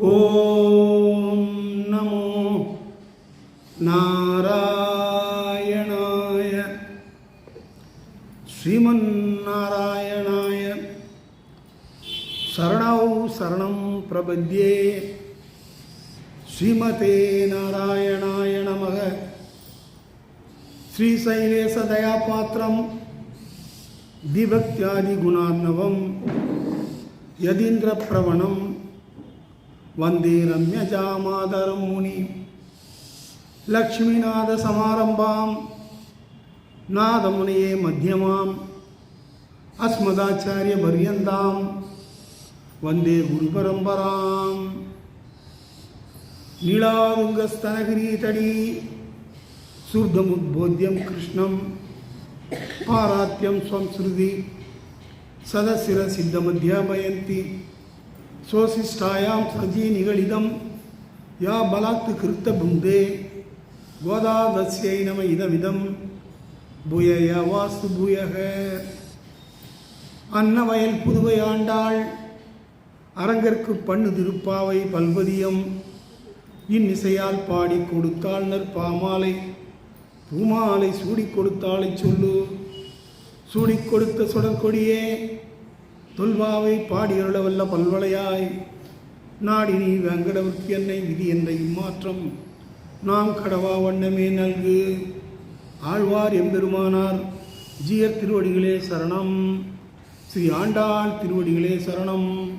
ஓம் நமோ நாராயணாய ஸ்ரீமன் நாராயணாய சரணௌ சரணம் பிரபத்யே ஸ்ரீமதே நாராயணாய நமக. ஸ்ரீசைலேசதயாபாத்திரம் திபக்தியாதி குணார்ணவம் யதீந்திர பிரவணம் வந்தே ரம்யஜாமாதரம் முனி. லக்ஷ்மிநாத சமாரம்பாம். நாதமுனையே மத்தியமாம் அஸ்மதாச்சாரிய பரியந்தாம். வந்தே குரு பரம்பராம். நீளாதுங்கஸ்தனகிரீதடி சூர்தமுத்போத்தியம் கிருஷ்ணம். பாராத்தியம் ஸ்வம் ஸ்ருதி. சதசிர சித்தமத்தியாபயந்தி சோசிஷ்டாயாம் சஜி நிகழிதம் யா பலாத்து கிருத்த புந்தே. கோதாதஸ்யை நம இதமிதம் புயய வாஸ்து புயக. அன்னவயல் புதுவை ஆண்டாள். அரங்கற்கு பண்ணு திருப்பாவை பல்வதியம். இன்னிசையால் பாடி கொடுத்தாள் நற்பாமாலை. பூமாலை சூடி கொடுத்தாளை சொல்லு. சூடி கொடுத்த சுடற்கொடியே. தொல்வாவை பாடியருள வல்ல பல்வளையாய். நாடி நீ வெங்கடவர்க்கு என்னை விதி என்ற இம்மாற்றம். நாம் கடவா வண்ணமே நல்கு. ஆழ்வார் எம்பெருமானார் ஜீயர் திருவடிகளே சரணம். ஸ்ரீ ஆண்டாள் திருவடிகளே சரணம்.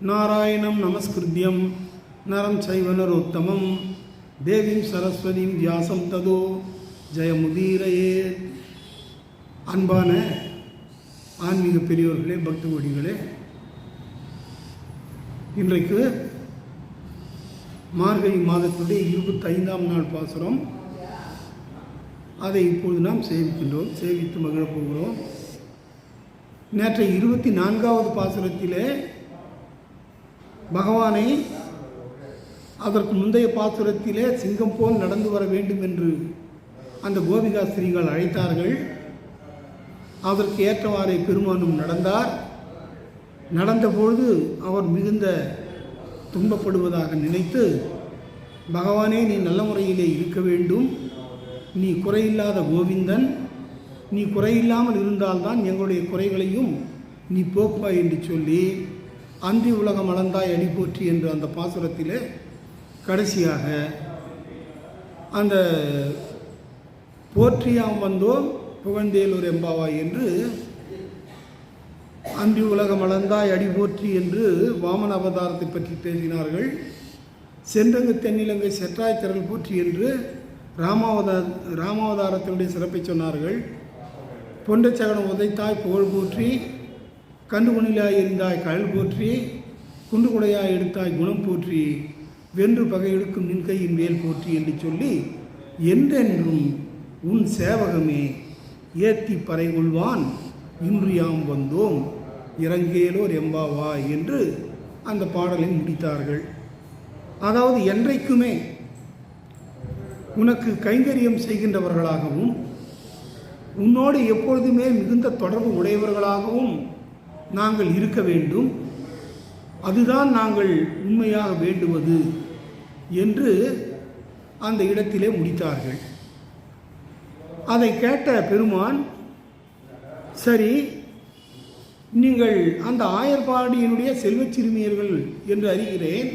நாராயணம் நமஸ்கிருத்யம் நரம் சைவனரோத்தமம் தேவீம் சரஸ்வதியும் வியாசம் ததோ ஜெயமுதீரையே. அன்பான ஆன்மீக பெரியோர்களே பக்த கொடிகளே இன்றைக்கு மார்கழி மாதத்துடைய இருபத்தைந்தாம் நாள் பாசுரம். அதை இப்போது நாம் சேவிக்கின்றோம் சேவித்து மகிழப் போகிறோம். நேற்றைய இருபத்தி நான்காவது பாசுரத்திலே பகவானை அதற்கு முந்தைய பாசுரத்திலே சிங்கம் போல் நடந்து வர வேண்டும் என்று அந்த கோபிகா ஸ்ரீகள் அழைத்தார்கள். அதற்கு ஏற்றவாறே பெருமானும் நடந்தார். நடந்தபொழுது அவர் மிகுந்த துன்பப்படுவதாக நினைத்து பகவானே நீ நல்ல முறையிலே இருக்க வேண்டும். நீ குறையில்லாத கோவிந்தன். நீ குறையில்லாமல் இருந்தால்தான் எங்களுடைய குறைகளையும் நீ போக்குவாய் என்று சொல்லி அந்தி உலகம் அளந்தாய் அடி போற்றி என்று அந்த பாசுரத்திலே கடைசியாக அந்த போற்றியாம் வந்தோம். புகழ்ந்தேலூர் எம்பாவாய் என்று அன்றி உலகம் அளந்தாய் அடி போற்றி என்று வாமன அவதாரத்தை பற்றி பேசினார்கள். சென்றங்கு தென்னிலங்கை செற்றாய் திரள் போற்றி என்று ராமாவதார ராமாவதாரத்தினுடைய சிறப்பை சொன்னார்கள். பொண்டச்சகனம் உதைத்தாய் புகழ் போற்றி கண்டுகுணிலாய் இருந்தாய் கழல் போற்றி குண்டு குடையாய் எடுத்தாய் குணம் போற்றி வென்று பகை எடுக்கும் மேல் போற்றி என்று சொல்லி என்றென்றும் உன் சேவகமே ஏத்தி பறை கொள்வான் இன்று யாம் வந்தோம். இறங்கேலோர் எம்பாவா என்று அந்த பாடலை முடித்தார்கள். அதாவது என்றைக்குமே உனக்கு கைங்கரியம் செய்கின்றவர்களாகவும் உன்னோடு எப்பொழுதுமே மிகுந்த தொடர்பு உடையவர்களாகவும் நாங்கள் இருக்க வேண்டும். அதுதான் நாங்கள் உண்மையாக வேண்டுவது என்று அந்த இடத்திலே முடித்தார்கள். அதை கேட்ட பெருமான் சரி நீங்கள் அந்த ஆயர்பாடியினுடைய செல்வச் சிறுமியர்கள் என்று அறிகிறேன்.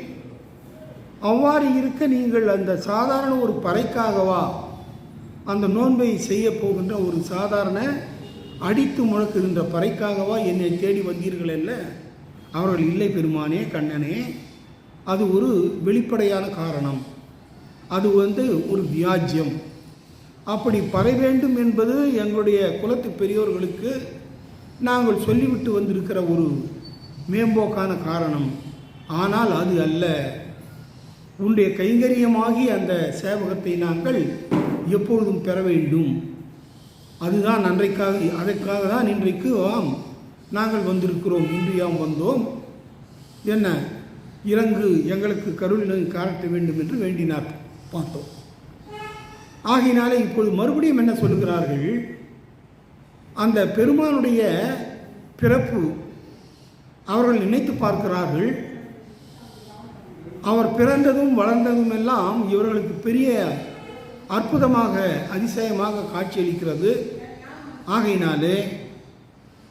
அவ்வாறு இருக்க நீங்கள் அந்த சாதாரண ஒரு பறைக்காகவா? அந்த நோன்பை செய்ய போகின்ற ஒரு சாதாரண அடித்து முழக்குகின்ற பறைக்காகவா என்னை தேடி வந்தீர்கள் அல்ல அவர்கள் இல்லை பெருமானே கண்ணனே. அது ஒரு வெளிப்படையான காரணம். அது வந்து ஒரு வியாஜ்யம். அப்படி பர வேண்டும் என்பது எங்களுடைய குலத்து பெரியோர்களுக்கு நாங்கள் சொல்லிவிட்டு வந்திருக்கிற ஒரு மேம்போக்கான காரணம். ஆனால் அது அல்ல. உன்னுடைய கைங்கரியமாகி அந்த சேவகத்தை நாங்கள் எப்பொழுதும் பெற வேண்டும். அதுதான் அன்றைக்காக அதற்காக தான் இன்றைக்கு ஆம் நாங்கள் வந்திருக்கிறோம் இன்று யாம் வந்தோம். என்ன? இறங்கு எங்களுக்கு கருணை காட்ட வேண்டும் என்று வேண்டினார். பார்த்தோம். ஆகையினாலே இப்பொழுது மறுபடியும் என்ன சொல்லுகிறார்கள்? அந்த பெருமானுடைய பிறப்பு அவர்கள் நினைத்து பார்க்கிறார்கள். அவர் பிறந்ததும் வளர்ந்ததும் எல்லாம் இவர்களுக்கு பெரிய அற்புதமாக அதிசயமாக காட்சியளிக்கிறது. ஆகையினாலே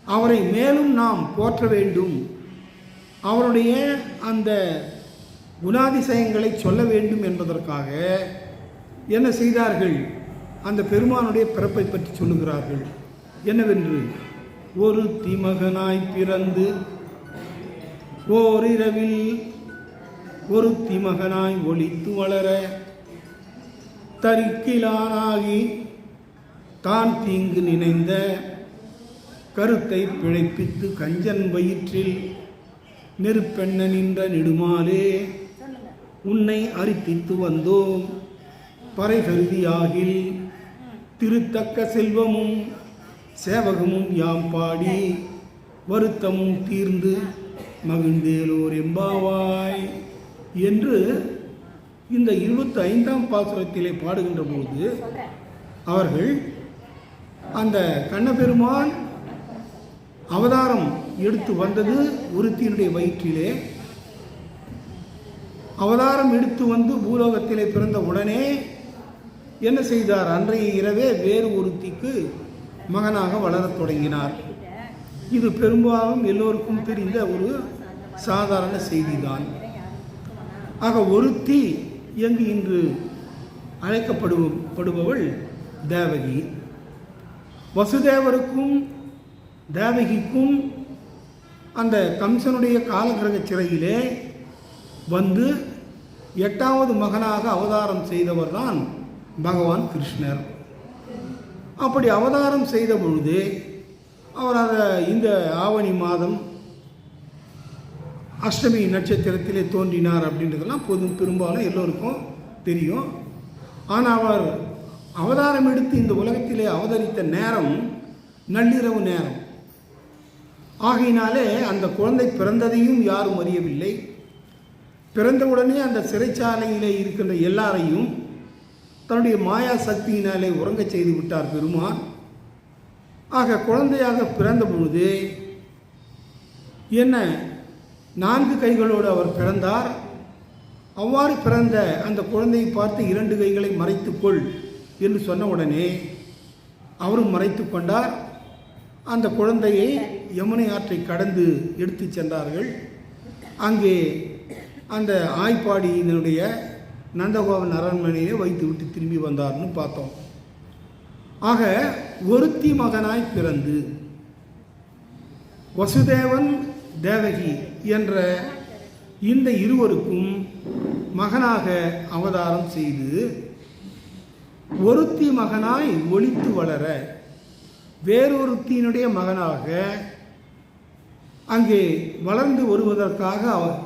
அவரை மேலும் நாம் போற்ற வேண்டும். அவருடைய அந்த குணாதிசயங்களை சொல்ல வேண்டும் என்பதற்காக என்ன செய்தார்கள்? அந்த பெருமானுடைய பிறப்பை பற்றி சொல்லுகிறார்கள். என்னவென்று? ஒரு திமகனாய் பிறந்து ஓரிரவில் ஒரு திமகனாய் ஒளித்து வளர தரிக்கிலானாகி தான் தீங்கு நினைந்த கருத்தை பிழைப்பித்து கஞ்சன் வயிற்றில் நெருப்பெண்ண நின்ற நெடுமாலே உன்னை அரிப்பித்து வந்தோம். பறை கருதியாகில் திருத்தக்க செல்வமும் சேவகமும் யாம் பாடி வருத்தமும் தீர்ந்து மகிழ்ந்தேலோர் எம்பாவாய் என்று இந்த இருபத்தி ஐந்தாம் பாசுரத்திலே பாடுகின்ற போது அவர்கள் அந்த கண்ணபெருமான் அவதாரம் எடுத்து வந்தது ஒருத்தியினுடைய வயிற்றிலே. அவதாரம் எடுத்து வந்து பூலோகத்திலே பிறந்த உடனே என்ன செய்தார்? அன்றைய இரவே வேறு ஒருத்திக்கு மகனாக வளரத் தொடங்கினார். இது பெரும்பாலும் எல்லோருக்கும் தெரிந்த ஒரு சாதாரண செய்திதான். ஆக ஒருத்தி எங்கு இன்று அழைக்கப்படுபவள் தேவகி. வசுதேவருக்கும் தேவகிக்கும் அந்த கம்சனுடைய காலகிரக சிறையிலே வந்து எட்டாவது மகனாக அவதாரம் செய்தவர் தான் பகவான் கிருஷ்ணர். அப்படி அவதாரம் செய்த பொழுது அவர் அதை இந்த ஆவணி மாதம் அஷ்டமி நட்சத்திரத்திலே தோன்றினார் அப்படின்றதெல்லாம் பொது பெரும்பாலும் எல்லோருக்கும் தெரியும். ஆனால் அவர் அவதாரம் எடுத்து இந்த உலகத்திலே அவதரித்த நேரம் நள்ளிரவு நேரம். ஆகையினாலே அந்த குழந்தை பிறந்ததையும் யாரும் அறியவில்லை. பிறந்தவுடனே அந்த சிறைச்சாலையிலே இருக்கின்ற எல்லாரையும் தன்னுடைய மாயா சக்தியினாலே உறங்கச் செய்து விட்டார் பெருமான். ஆக குழந்தையாக பிறந்த பொழுது என்ன நான்கு கைகளோடு அவர் பிறந்தார். அவ்வாறு பிறந்த அந்த குழந்தையை பார்த்து இரண்டு கைகளை மறைத்துக்கொள் என்று சொன்ன உடனே அவரும் மறைத்து கொண்டார். அந்த குழந்தையை யமுனை ஆற்றை கடந்து எடுத்து சென்றார்கள். அங்கே அந்த ஆய்ப்பாடியினுடைய நந்தகோபன் அரண்மனையிலே வைத்து விட்டு திரும்பி வந்தார்னு பார்த்தோம். ஆக ஒருத்தி மகனாய் பிறந்து வசுதேவன் தேவகி என்ற இந்த இருவருக்கும் மகனாக அவதாரம் செய்து ஒருத்தி மகனாய் ஒழித்து வளர வேறொருத்தியினுடைய மகனாக அங்கே வளர்ந்து வருவதற்காக அவர்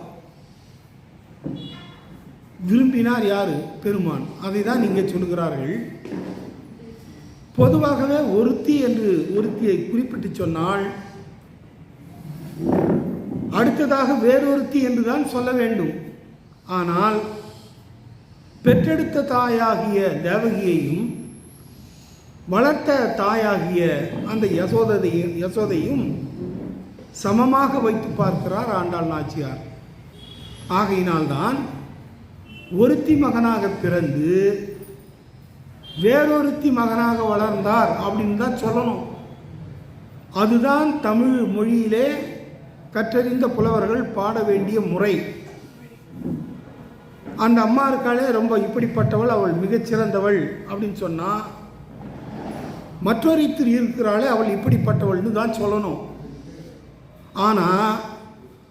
விரும்பினார் யார்? பெருமான். அதை தான் இங்கே சொல்லுகிறார்கள். பொதுவாகவே ஒருத்தி என்று ஒருத்தியை குறிப்பிட்டு சொன்னால் அடுத்ததாக வேறொருத்தி என்றுதான் சொல்ல வேண்டும். ஆனால் பெற்றெடுத்த தாயாகிய தேவகியையும் வளர்த்த தாயாகிய அந்த யசோதையும் யசோதையும் சமமாக வைத்து பார்க்கிறார் ஆண்டாள் நாச்சியார். ஆகையினால்தான் ஒருத்தி மகனாக பிறந்து வேறொருத்தி மகனாக வளர்ந்தார் அப்படின்னு தான் சொல்லணும். அதுதான் தமிழ் மொழியிலே கற்றறிந்த புலவர்கள் பாட வேண்டிய முறை. அந்த அம்மா இருக்காளே ரொம்ப இப்படிப்பட்டவள் அவள் மிகச்சிறந்தவள் அப்படின்னு சொன்னால் மற்றொருத்தர் இருக்கிறாளே அவள் இப்படிப்பட்டவள்னு தான் சொல்லணும். ஆனால்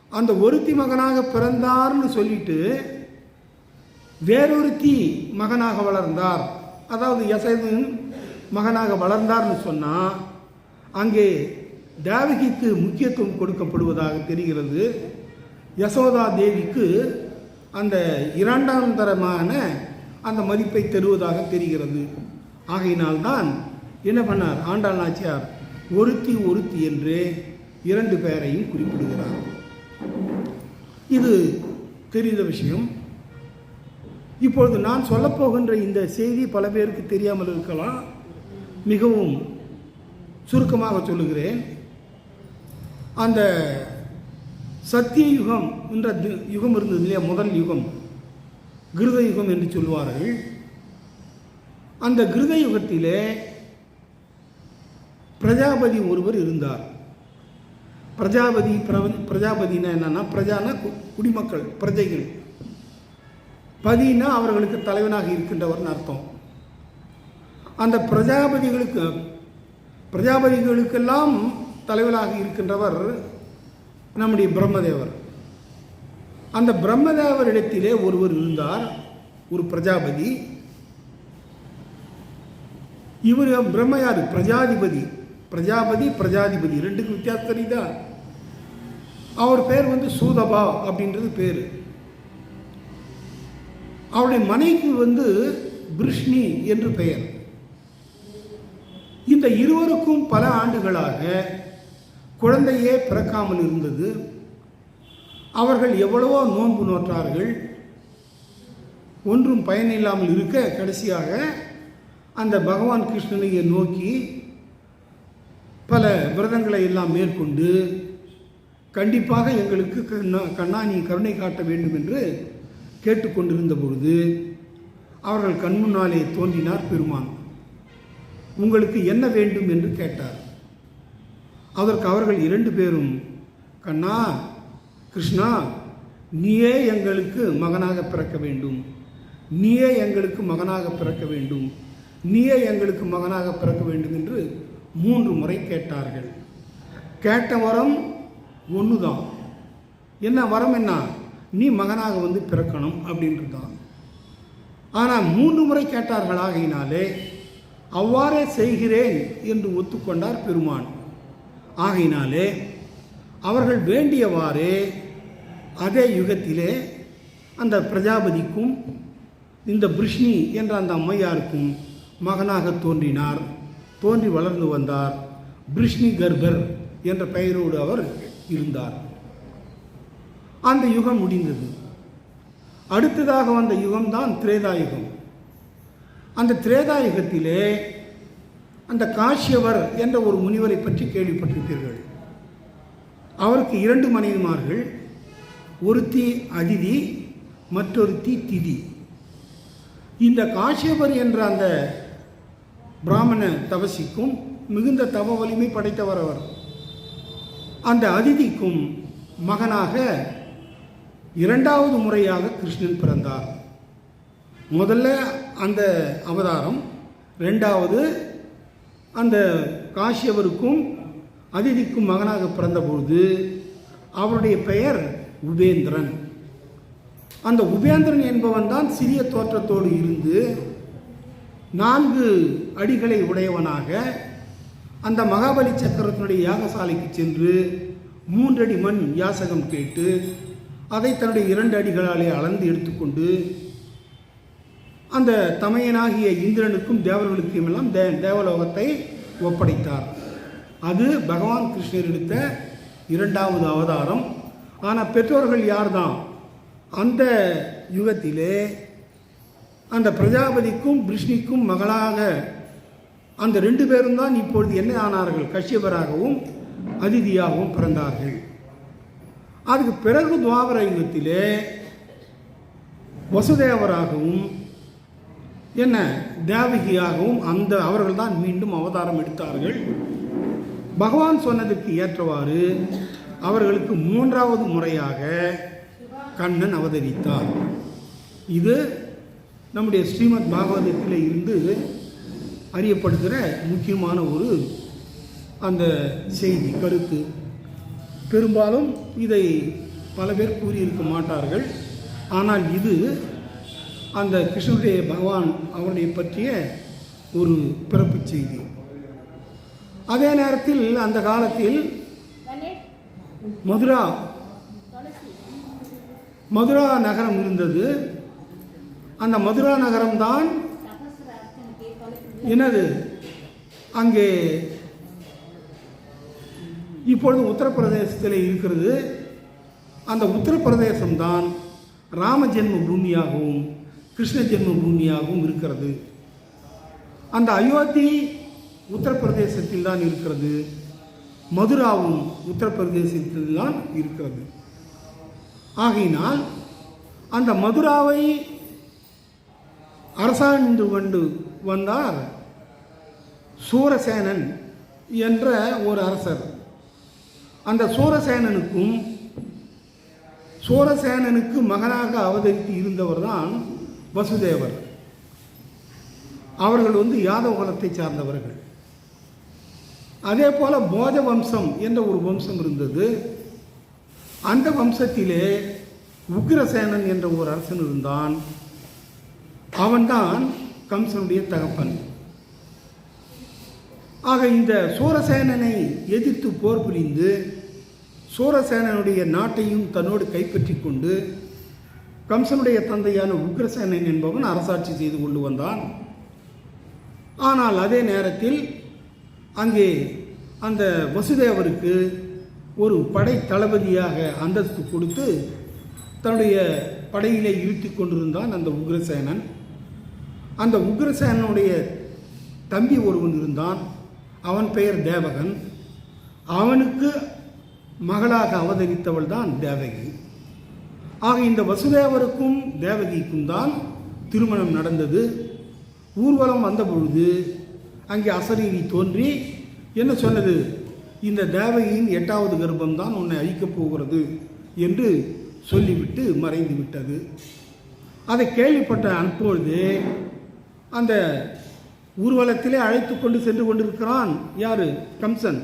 அந்த ஒருத்தி மகனாக பிறந்தார்னு சொல்லிட்டு வேறொருத்தி மகனாக வளர்ந்தார். அதாவது யசதன் மகனாக வளர்ந்தார்னு சொன்னால் அங்கே தேவகிக்கு முக்கியத்துவம் கொடுக்கப்படுவதாக தெரிகிறது. யசோதா தேவிக்கு அந்த இரண்டாம் தரமான அந்த மதிப்பை தருவதாக தெரிகிறது. ஆகையினால்தான் என்ன பண்ணார்? ஆண்டாள் நாச்சியார் ஒருத்தி ஒருத்தி என்று இரண்டு பேரையும் குறிப்பிடுகிறார். இது தெரிந்த விஷயம். இப்பொழுது நான் சொல்லப்போகின்ற இந்த செய்தி பல பேருக்கு தெரியாமல் இருக்கலாம். மிகவும் சுருக்கமாக சொல்லுகிறேன். அந்த சத்திய யுகம் என்ற தி- யுகம் இருந்தது இல்லையா? முதல் யுகம். கிருத யுகம் என்று சொல்வார்கள். அந்த கிருத யுகத்திலே பிரஜாபதி ஒருவர் இருந்தார். பிரஜாபதி பிரஜாபதினா என்னன்னா பிரஜானா கு- குடிமக்கள் பிரஜைகள். பதினா அவர்களுக்கு தலைவனாக இருக்கின்றவர்னு அர்த்தம். அந்த பிரஜாபதிகளுக்கு பிரஜாபதிகளுக்கெல்லாம் தலைவராக இருக்கின்றவர் நம்முடைய பிரம்மதேவர். அந்த பிரம்மதேவரிடத்திலே ஒருவர் இருந்தார் ஒரு பிரஜாபதி. இவர் பிரம்ம யாரு பிரஜாதிபதி. பிரஜாபதி பிரஜாதிபதி ரெண்டுக்கு வித்தியாசம் தெரியுதா? அவர் பேர் வந்து சூதபா அப்படின்றது பேர். அவருடைய மனைவிக்கு வந்து பிருஷ்ணி என்று பெயர். இந்த இருவருக்கும் பல ஆண்டுகளாக குழந்தையே பிறக்காமல் இருந்தது. அவர்கள் எவ்வளவோ நோன்பு நோற்றார்கள். ஒன்றும் பயனில்லாமல் இருக்க கடைசியாக அந்த பகவான் கிருஷ்ணனையை நோக்கி பல விரதங்களை எல்லாம் மேற்கொண்டு கண்டிப்பாக எங்களுக்கு கண்ணா கண்ணா நீ கருணை காட்ட வேண்டும் என்று கேட்டுக்கொண்டிருந்த பொழுது அவர்கள் கண்முன்னாலே தோன்றினார் பெருமான். உங்களுக்கு என்ன வேண்டும்? என்று கேட்டார். அதற்கு அவர்கள் இரண்டு பேரும் கண்ணா கிருஷ்ணா நீயே எங்களுக்கு மகனாக பிறக்க வேண்டும். நீயே எங்களுக்கு மகனாக பிறக்க வேண்டும். நீயே எங்களுக்கு மகனாக பிறக்க வேண்டும் என்று மூன்று முறை கேட்டார்கள். கேட்ட வரம் ஒன்று தான் என்ன வரம் என்ன? நீ மகனாக வந்து பிறக்கணும் அப்படின்றதான் ஆனால் மூன்று முறை கேட்டார்கள் ஆகையினாலே அவ்வாறே செய்கிறேன் என்று ஒத்துக்கொண்டார் பெருமான். ஆகையினாலே அவர்கள் வேண்டியவாறே அதே யுகத்திலே அந்த பிரஜாபதிக்கும் இந்த பிருஷ்ணி என்ற அந்த அம்மையாருக்கும் மகனாக தோன்றினார். தோன்றி வளர்ந்து வந்தார். பிருஷ்ணி கர்பர் என்ற பெயரோடு அவர் இருந்தார். அந்த யுகம் முடிந்தது. அடுத்ததாக வந்த யுகம்தான் திரேதாயுகம். அந்த திரேதா யுகத்திலே அந்த காஷ்யவர் என்ற ஒரு முனிவரை பற்றி கேள்விப்பட்டிருப்பீர்கள். அவருக்கு இரண்டு மனைவிமார்கள் ஒருத்தி அதிதி மற்றொருத்தி திதி. இந்த காஷ்யபர் என்ற அந்த பிராமண தவசிக்கும் மிகுந்த தவ வலிமை படைத்தவர் அவர். அந்த அதிதிக்கும் மகனாக இரண்டாவது முறையாக கிருஷ்ணன் பிறந்தார். முதல்ல அந்த அவதாரம் ரெண்டாவது அந்த காசியவருக்கும் அதிதிக்கும் மகனாக பிறந்தபொழுது அவருடைய பெயர் உபேந்திரன். அந்த உபேந்திரன் என்பவன் தான் சிறிய தோற்றத்தோடு இருந்து நான்கு அடிகளை உடையவனாக அந்த மகாபலி சக்கரத்தினுடைய யாகசாலைக்கு சென்று மூன்றடி மண் யாசகம் கேட்டு அதை தன்னுடைய இரண்டு அடிகளாலே அளந்து எடுத்துக்கொண்டு அந்த தமையனாகிய இந்திரனுக்கும் தேவர்களுக்கும் எல்லாம் தே தேவலோகத்தை ஒப்படைத்தார். அது பகவான் கிருஷ்ணர் எடுத்த இரண்டாவது அவதாரம். ஆனால் பெற்றோர்கள் யார்தான்? அந்த யுகத்திலே அந்த பிரஜாபதிக்கும் பிருஷ்ணிக்கும் மகளாக அந்த ரெண்டு பேரும் தான் இப்பொழுது என்ன ஆனார்கள்? கஷ்யபராகவும் அதிதியாகவும் பிறந்தார்கள். அதுக்கு பிறகு துவாபர யுகத்திலே வசுதேவராகவும் என்ன தேவகியாகவும் அந்த அவர்கள் தான் மீண்டும் அவதாரம் எடுத்தார்கள். பகவான் சொன்னதற்கு ஏற்றவாறு அவர்களுக்கு மூன்றாவது முறையாக கண்ணன் அவதரித்தார். இது நம்முடைய ஸ்ரீமத் பாகவதத்தில் இருந்து அறியப்படுகிற முக்கியமான ஒரு அந்த செய்தி கருத்து. பெரும்பாலும் இதை பல பேர் கூறியிருக்க மாட்டார்கள். ஆனால் இது அந்த கிருஷ்ணருடைய பகவான் அவருடைய பற்றிய ஒரு பிறப்பு செய்தி. அதே நேரத்தில் அந்த காலத்தில் மதுரா மதுரா நகரம் இருந்தது. அந்த மதுரா நகரம்தான் என்னது? அங்கே இப்பொழுது உத்தரப்பிரதேசத்தில் இருக்கிறது. அந்த உத்தரப்பிரதேசம்தான் ராம ஜென்ம பூமியாகவும் கிருஷ்ண ஜென்ம பூமியாகவும் இருக்கிறது. அந்த அயோத்தி உத்தரப்பிரதேசத்தில் தான் இருக்கிறது. மதுராவும் உத்தரப்பிரதேசத்தில் தான் இருக்கிறது. ஆகையினால் அந்த மதுராவை அரசாண்டு கொண்டு வந்தார் சூரசேனன் என்ற ஒரு அரசர். அந்த சூரசேனனுக்கும் சூரசேனனுக்கு மகனாக அவதரித்து இருந்தவர் தான் வசுதேவர். அவர்கள் வந்து யாதவ குலத்தை சார்ந்தவர்கள். அதே போல போஜ வம்சம் என்ற ஒரு வம்சம் இருந்தது. அந்த வம்சத்திலே உக்ரசேனன் என்ற ஒரு அரசன் இருந்தான். அவன்தான் கம்சனுடைய தகப்பன். ஆக இந்த சூரசேனனை எதிர்த்து போர் புரிந்து சூரசேனனுடைய நாட்டையும் தன்னோடு கைப்பற்றி கொண்டு கம்சனுடைய தந்தையான உக்ரசேனன் என்பவன் அரசாட்சி செய்து கொண்டு வந்தான். ஆனால் அதே நேரத்தில் அங்கே அந்த வசுதேவருக்கு ஒரு படை தளபதியாக அந்தஸ்து கொடுத்து தன்னுடைய படையிலே இழுத்தி கொண்டிருந்தான் அந்த உக்ரசேனன். அந்த உக்ரசேனனுடைய தம்பி ஒருவன் இருந்தான். அவன் பெயர் தேவகன். அவனுக்கு மகளாக அவதரித்தவள் தான் தேவகி. ஆக இந்த வசுதேவருக்கும் தேவகிக்கும் தான் திருமணம் நடந்தது. ஊர்வலம் வந்த பொழுது அங்கே அசரீரி தோன்றி என்ன சொன்னது? இந்த தேவகியின் எட்டாவது கர்ப்பம்தான் உன்னை அழிக்கப் போகிறது என்று சொல்லிவிட்டு மறைந்து விட்டது. அதை கேள்விப்பட்ட அப்பொழுது அந்த ஊர்வலத்திலே அழைத்து கொண்டு சென்று கொண்டிருக்கிறான் யாரு? கம்சன்.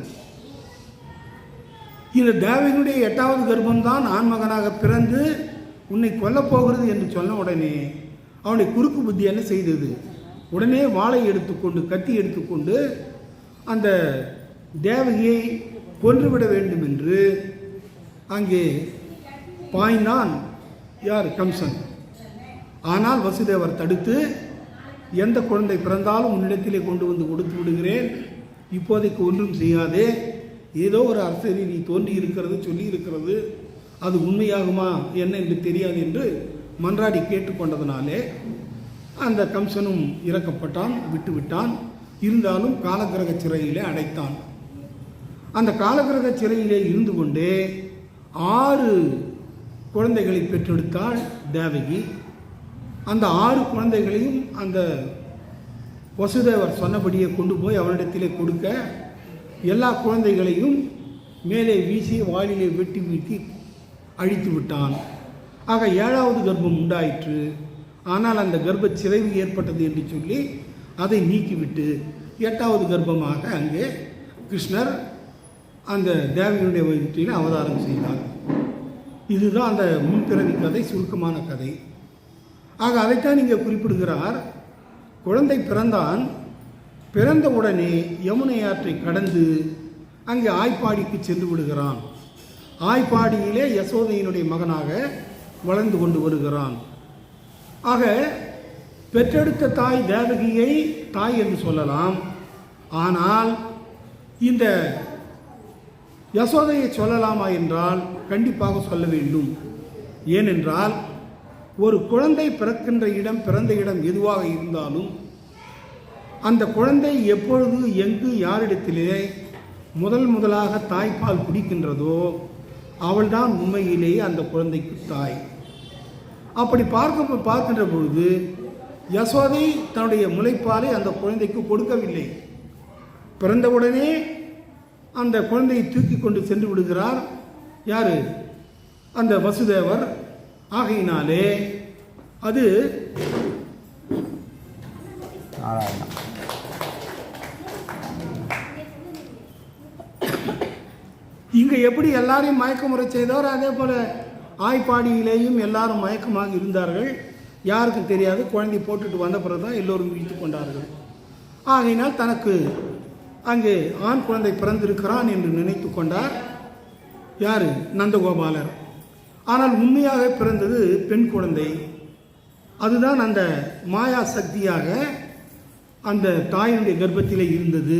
இந்த தேவகனுடைய எட்டாவது கர்ப்பம்தான் ஆண்மகனாக பிறந்து உன்னை கொல்லப்போகிறது என்று சொன்ன உடனே அவனை குறுக்கு புத்தி என்ன செய்தது? உடனே வாளை எடுத்துக்கொண்டு கத்தி எடுத்துக்கொண்டு அந்த தேவகியை கொன்றுவிட வேண்டும் என்று அங்கே பாய்ந்தான் யார்? கம்சன். ஆனால் வசுதேவர் தடுத்து எந்த குழந்தை பிறந்தாலும் உன்னிடத்திலே கொண்டு வந்து கொடுத்து விடுகிறேன். இப்போதைக்கு ஒன்றும் செய்யாதே. ஏதோ ஒரு அரசரி நீ தோன்றி இருக்கிறது சொல்லி இருக்கிறது அது உண்மையாகுமா என்ன என்று தெரியாது என்று மன்றாடி கேட்டுக்கொண்டதனாலே அந்த கம்சனும் இறக்கப்பட்டான் விட்டுவிட்டான். இருந்தாலும் காலகிரக சிறையிலே அடைத்தான். அந்த காலகிரக சிறையிலே இருந்து கொண்டே ஆறு குழந்தைகளை பெற்றெடுத்தாள் தேவகி. அந்த ஆறு குழந்தைகளையும் அந்த வசுதேவர் சொன்னபடியே கொண்டு போய் அவனிடத்திலே கொடுக்க எல்லா குழந்தைகளையும் மேலே வீசி வாயிலே வெட்டி வீட்டி அழித்து விட்டான். ஆக ஏழாவது கர்ப்பம் உண்டாயிற்று. ஆனால் அந்த கர்ப்ப சிதைவு ஏற்பட்டது என்று சொல்லி அதை நீக்கிவிட்டு எட்டாவது கர்ப்பமாக அங்கே கிருஷ்ணர் அந்த தேவனுடைய வயிற்றில் அவதாரம் செய்தார். இதுதான் அந்த முன்பிறவி கதை சுருக்கமான கதை. ஆக அதைத்தான் இங்கே குறிப்பிடுகிறார். குழந்தை பிறந்தான் பிறந்தவுடனே யமுனை ஆற்றை கடந்து அங்கே ஆய்ப்பாடிக்கு சென்று விடுகிறான். ஆய்ப்பாடியிலே யசோதையினுடைய மகனாக வளர்ந்து கொண்டு வருகிறான். ஆக பெற்றெடுத்த தாய் தேவகியை தாய் என்று சொல்லலாம். ஆனால் இந்த யசோதையை சொல்லலாமா என்றால் கண்டிப்பாக சொல்ல வேண்டும். ஏனென்றால் ஒரு குழந்தை பிறக்கின்ற இடம் பிறந்த இடம் எதுவாக இருந்தாலும் அந்த குழந்தை எப்பொழுது எங்கு யாரிடத்திலே முதல் முதலாக தாய்ப்பால் குடிக்கின்றதோ அவள்தான் உண்மையிலேயே அந்த குழந்தைக்கு தாய். அப்படி பார்க்க பார்க்கின்ற பொழுது யசோதை தன்னுடைய முளைப்பாலை அந்த குழந்தைக்கு கொடுக்கவில்லை. பிறந்தவுடனே அந்த குழந்தையை தூக்கி கொண்டு சென்று விடுகிறார். யார்? அந்த வசுதேவர். ஆகையினாலே அது இங்கே எப்படி எல்லாரையும் மயக்கமுறை செய்தவர்? அதே போல் ஆய்ப்பாடியிலேயும் எல்லாரும் மயக்கமாக இருந்தார்கள். யாருக்கும் தெரியாது. குழந்தை போட்டுட்டு வந்த பிறகு தான் எல்லோரும் விழித்து கொண்டார்கள். ஆகையினால் தனக்கு அங்கே ஆண் குழந்தை பிறந்திருக்கிறான் என்று நினைத்து கொண்டார். யார்? நந்தகோபாலர். ஆனால் உண்மையாக பிறந்தது பெண் குழந்தை. அதுதான் அந்த மாயா சக்தியாக அந்த தாயினுடைய கர்ப்பத்திலே இருந்தது.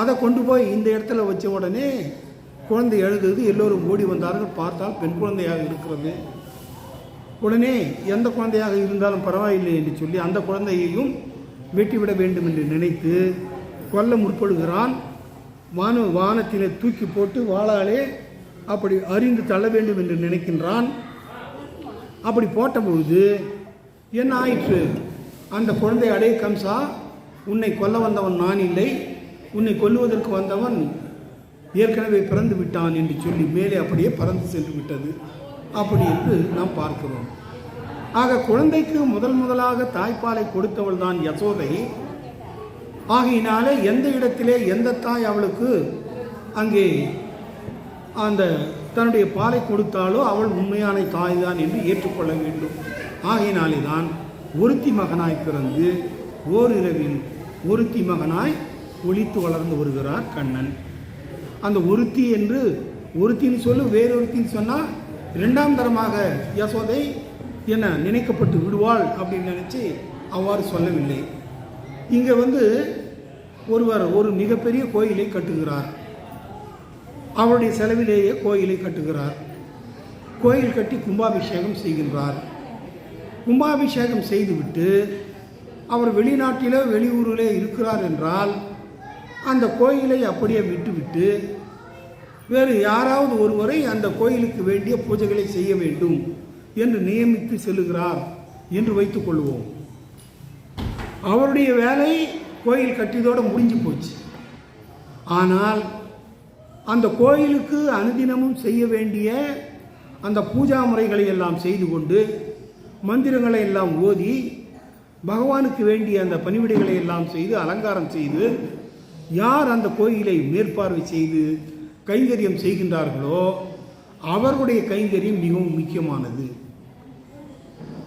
அதை கொண்டு போய் இந்த இடத்துல வச்ச உடனே குழந்தை எழுதுது எல்லோரும் ஓடி வந்தார்கள். பார்த்தால் பெண் குழந்தையாக இருக்கிறது. உடனே எந்த குழந்தையாக இருந்தாலும் பரவாயில்லை என்று சொல்லி அந்த குழந்தையையும் வெட்டிவிட வேண்டும் என்று நினைத்து கொல்ல முற்படுகிறான். வான வானத்திலே தூக்கி போட்டு வாழாலே அப்படி அறிந்து தள்ள வேண்டும் என்று நினைக்கின்றான். அப்படி போட்டபொழுது என்ன ஆயிற்று அந்த குழந்தை அடே கம்சா உன்னை கொல்ல வந்தவன் நான் இல்லை. உன்னை கொல்லுவதற்கு வந்தவன் ஏற்கனவே பிறந்து விட்டான் என்று சொல்லி மேலே அப்படியே பறந்து சென்று விட்டது. அப்படி என்று நாம் பார்க்கிறோம். ஆக குழந்தைக்கு முதல் முதலாக தாய்ப்பாலை கொடுத்தவள் தான் யசோதை. ஆகையினாலே எந்த இடத்திலே எந்த தாய் அவளுக்கு அங்கே அந்த தன்னுடைய பாலை கொடுத்தாலோ அவள் உண்மையான தாய் தான் என்று ஏற்றுக்கொள்ள வேண்டும். ஆகையினாலே தான் ஒருத்தி மகனாய் பிறந்து ஓரிரவில் ஒருத்தி மகனாய் ஒழித்து வளர்ந்து வருகிறார் கண்ணன். அந்த ஒருத்தி என்று ஒருத்தின்னு சொல்லு வேறொருத்தின்னு சொன்னால் இரண்டாம் தரமாக யசோதை என்ன நினைக்கப்பட்டு விடுவாள் அப்படின்னு நினச்சி அவ்வாறு சொல்லவில்லை. இங்கே வந்து ஒருவர் ஒரு மிகப்பெரிய கோயிலை கட்டுகிறார். அவருடைய செலவிலேயே கோயிலை கட்டுகிறார். கோயில் கட்டி கும்பாபிஷேகம் செய்கின்றார். கும்பாபிஷேகம் செய்துவிட்டு அவர் வெளிநாட்டிலோ வெளியூரிலே இருக்கிறார் என்றால் அந்த கோயிலை அப்படியே விட்டுவிட்டு வேறு யாராவது ஒருவரை அந்த கோயிலுக்கு வேண்டிய பூஜைகளை செய்ய வேண்டும் என்று நியமித்து செல்லுகிறார் என்று வைத்துக் கொள்வோம். அவருடைய வேலை கோயில் கட்டியதோடு முடிஞ்சு போச்சு. ஆனால் அந்த கோயிலுக்கு அனுதினமும் செய்ய வேண்டிய அந்த பூஜா முறைகளை எல்லாம் செய்து கொண்டு மந்திரங்களை எல்லாம் ஓதி பகவானுக்கு வேண்டிய அந்த பணிவிடைகளை எல்லாம் செய்து அலங்காரம் செய்து யார் அந்த கோயிலை மேற்பார்வை செய்து கைங்கரியம் செய்கின்றார்களோ அவர்களுடைய கைங்கரியம் மிகவும் முக்கியமானது.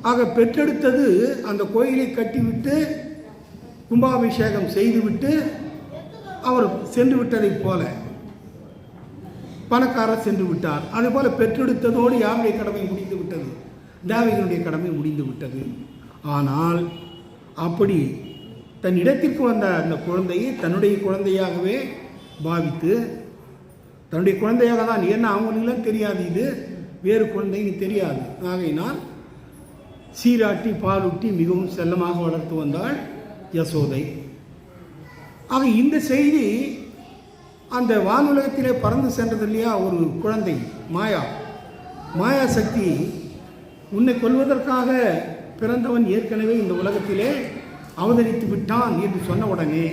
ஆக பெற்றெடுத்தது அந்த கோயிலை கட்டிவிட்டு கும்பாபிஷேகம் செய்துவிட்டு அவர் சென்று விட்டதைப் போல. பணக்காரர் சென்று விட்டார். அதுபோல பெற்றெடுத்ததோடு யாருடைய கடமை முடிந்து விட்டது? தேவகனுடைய கடமை முடிந்து விட்டது. ஆனால் அப்படி தன் இடத்திற்கு வந்த அந்த குழந்தையை தன்னுடைய குழந்தையாகவே பாவித்து தன்னுடைய குழந்தையாக தான் என்ன அவங்களுக்குலாம் தெரியாது இது வேறு குழந்தைன்னு தெரியாது. ஆகையினால் சீராட்டி பாலூட்டி மிகவும் செல்லமாக வளர்த்து வந்தாள் யசோதை. ஆக இந்த செய்தி அந்த வானுலகத்திலே பறந்து சென்றது இல்லையா ஒரு குழந்தை மாயா. மாயா சக்தி உன்னை கொள்வதற்காக பிறந்தவன் ஏற்கனவே இந்த உலகத்திலே அவதரித்து விட்டான் என்று சொன்ன உடனே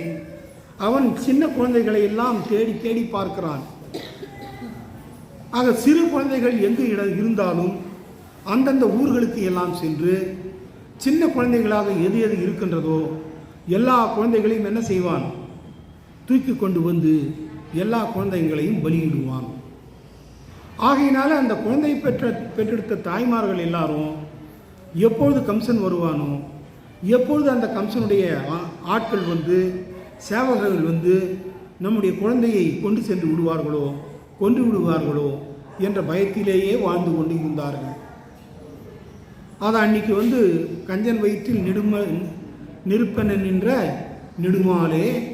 அவன் சின்ன குழந்தைகளை எல்லாம் தேடி தேடி பார்க்கிறான். ஆக சிறு குழந்தைகள் எங்கு இட இருந்தாலும் அந்தந்த ஊர்களுக்கு எல்லாம் சென்று சின்ன குழந்தைகளாக எது எது இருக்கின்றதோ எல்லா குழந்தைகளையும் என்ன செய்வான்? தூக்கி கொண்டு வந்து எல்லா குழந்தைங்களையும் பலியிடுவான். ஆகையினால அந்த குழந்தை பெற்ற பெற்றெடுத்த தாய்மார்கள் எல்லாரும் எப்பொழுது கம்சன் வருவானோ எப்பொழுது அந்த கம்சனுடைய ஆ- ஆட்கள் வந்து சேவகர்கள் வந்து நம்முடைய குழந்தையை கொண்டு சென்று விடுவார்களோ கொன்று விடுவார்களோ என்ற பயத்திலேயே வாழ்ந்து கொண்டு இருந்தார்கள். அதை அன்னைக்கு வந்து கஞ்சன் வயிற்றில் நெடும நெருப்பென நின்ற நெடுமாலே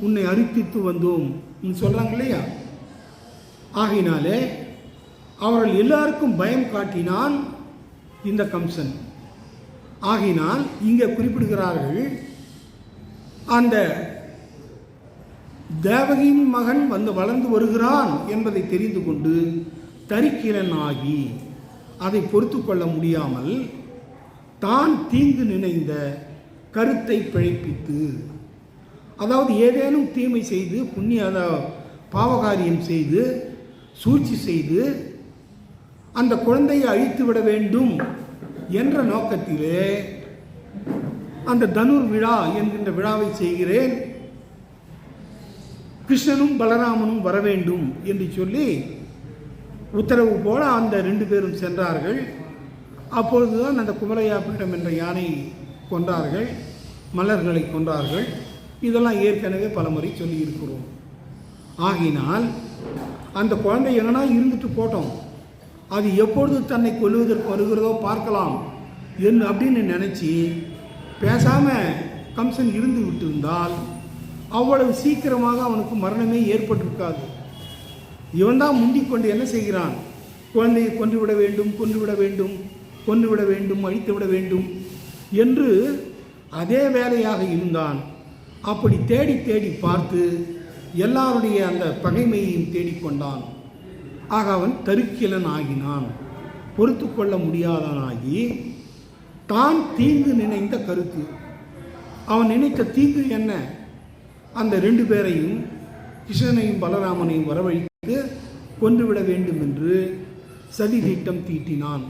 உன்னை அறிவித்து வந்தோம் சொல்கிறாங்க இல்லையா? ஆகையினாலே அவர்கள் எல்லாருக்கும் பயம் காட்டினான் இந்த கம்சன். ஆகினால் இங்கே குறிப்பிடுகிறார்கள் அந்த தேவகியின் மகன் வந்து வளர்ந்து வருகிறான் என்பதை தெரிந்து கொண்டு தரிக்கிரன் ஆகி அதை பொறுத்து கொள்ள முடியாமல் தான் தீங்கு நினைந்த கருத்தை பிழைப்பித்து அதாவது ஏதேனும் தீமை செய்து புண்ணிய பாவகாரியம் செய்து சூழ்ச்சி செய்து அந்த குழந்தையை அழித்து விட வேண்டும் என்ற நோக்கத்திலே அந்த தனுர் விழா என்கின்ற விழாவை செய்கிறேன். கிருஷ்ணனும் பலராமனும் வர வேண்டும் என்று சொல்லி உத்தரவு போல அந்த ரெண்டு பேரும் சென்றார்கள். அப்பொழுதுதான் அந்த குமரையாப்பிட்டம் என்ற யானை கொன்றார்கள் மலர்களை கொன்றார்கள். இதெல்லாம் ஏற்கனவே பலமுறை சொல்லியிருக்கிறோம். ஆகினால் அந்த குழந்தை எங்கன்னா இருந்துட்டு போட்டோம். அது எப்பொழுது தன்னை கொல்லுவதற்கு வருகிறதோ பார்க்கலாம் என்று அப்படின்னு நினச்சி பேசாமல் கம்சன் இருந்து விட்டிருந்தால் அவ்வளவு சீக்கிரமாக அவனுக்கு மரணமே ஏற்பட்டிருக்காது. இவன் தான் முந்திக் கொண்டு என்ன செய்கிறான்? குழந்தையை கொன்று விட வேண்டும் கொன்றுவிட வேண்டும் கொன்று விட வேண்டும் அழித்து விட வேண்டும் என்று அதே வேலையாக இருந்தான். அப்படி தேடி தேடி பார்த்து எல்லாருடைய அந்த பகைமையையும் தேடிக்கொண்டான். ஆக அவன் தருக்கிலன் ஆகினான் பொறுத்து கொள்ள முடியாதவனாகி தான் தீங்கு நினைந்த கருத்து. அவன் நினைத்த தீங்கு என்ன? அந்த ரெண்டு பேரையும் கிருஷ்ணனையும் பலராமனையும் வரவழைத்து கொன்றுவிட வேண்டும் என்று சதி திட்டம் தீட்டினான்.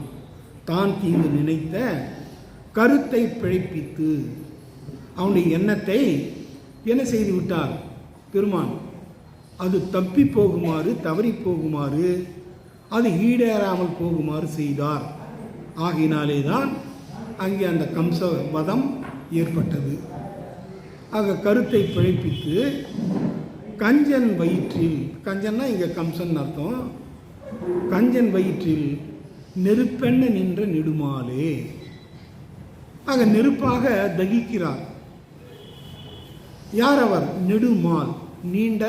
தான் தீங்கு நினைத்த கருத்தை பிழைப்பித்து அவனுடைய எண்ணத்தை என்ன செய்து விட்டார் பெருமான் அது தப்பி போகுமாறு தவறி போகுமாறு அது ஈடேறாமல் போகுமாறு செய்தார். ஆகினாலே தான் அங்கே அந்த கம்ச வதம் ஏற்பட்டது. ஆக கருத்தை பிழைப்பித்து கஞ்சன் வயிற்றில் கஞ்சன்னா இங்கே கம்சன் அர்த்தம் கஞ்சன் வயிற்றில் நெருப்பெண்ண நின்ற நெடுமாலே. ஆக நெருப்பாக தகிக்கிறார். யார் அவர்? நெடுமால். நீண்ட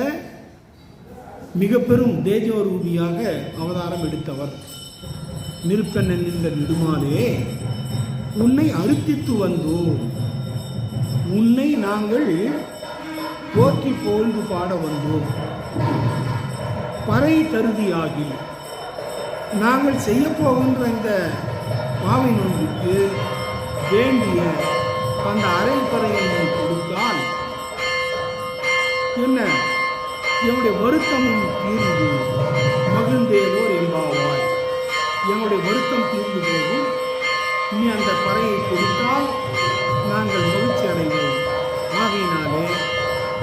மிக பெரும் தேஜோரூபியாக அவதாரம் எடுத்தவர். நெருப்பெண்ண நின்ற நெடுமாலே உன்னை அறுத்தித்து வந்தோம் உன்னை நாங்கள் போற்றி போழ்ந்து பாட வந்தோம் பறை தருதியாகி நாங்கள் செய்ய போகின்ற இந்த பாவை நோன்புக்கு வேண்டிய அந்த அரைப்பறையை கொடுத்தால் என்ன எங்களுடைய வருத்தமும் தீர்ந்து மகிழ்ந்தேனோர் என்பாவாய். எங்களுடைய வருத்தம் தீர்ந்து போகும். நீ அந்த பறையை கொடுத்தால் நாங்கள் மகிழ்ச்சி அடைவோம். ஆகையினாலே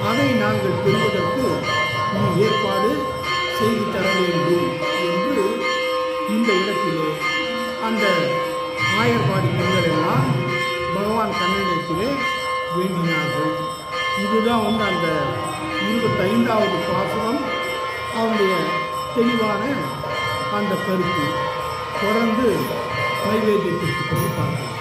அதை நாங்கள் பெறுவதற்கு நீ ஏற்பாடு செய்து தர வேண்டும் என்று இந்த இடத்திலே அந்த ஆயர்பாடி பெண்கள் எல்லாம் பகவான் கண்ணனிடத்திலே வேண்டினார்கள். இதுதான் வந்து அந்த இருபத்தைந்தாவது பாசனம் அவருடைய தெளிவான அந்த கருத்து. தொடர்ந்து நைவேத்தியத்திற்கு போய் பார்க்கலாம்.